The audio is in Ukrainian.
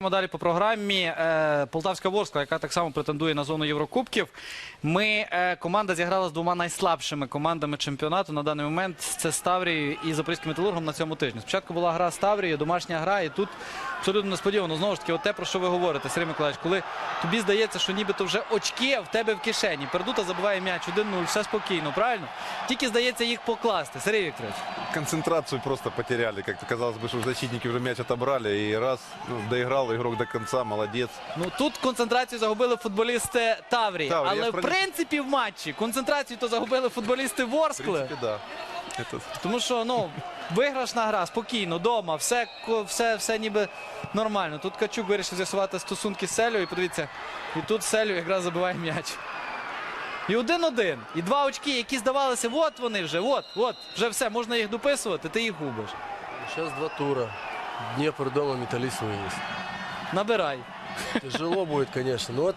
Далі по програмі Е, Полтавська Ворскла, яка так само претендує на зону Єврокубків. Ми е, команда зіграла з двома найслабшими командами чемпіонату на даний момент. Це Ставрією і Запорізьким металургом на цьому тижні. Спочатку була гра з Ставрією, домашня гра, і тут абсолютно несподівано. Знову ж таки, от те, про що ви говорите, Сергій Миколаївич, коли тобі здається, що нібито вже очки в тебе в кишені. Пердута забиває м'яч 1-0, все спокійно, правильно? Тільки здається їх покласти. Сергій Вікторович. Концентрацию просто потеряли. Как-то казалось бы, что защитники уже мяч отобрали. И раз, ну, доиграл игрок до конца, молодец. Ну тут концентрацію загубили футболісти Таврії, Таврії, я але в про- принципі в матчі концентрацію то загубили футболісти В Ворскли. принципе, да Это... Тому що ну виграшна гра, спокійно, дома, все, ко- все, все ніби нормально. Тут Качук вирішив з'ясувати стосунки з Селю, і подивіться, і тут Селю якраз забиває м'яч. І один-один. І два очки, які здавалися, от вони вже, от, от, вже все, можна їх дописувати, ти їх губиш. Сейчас два тура. Днепр дома, металлист вынес. Набирай. Тяжело будет, конечно. Но это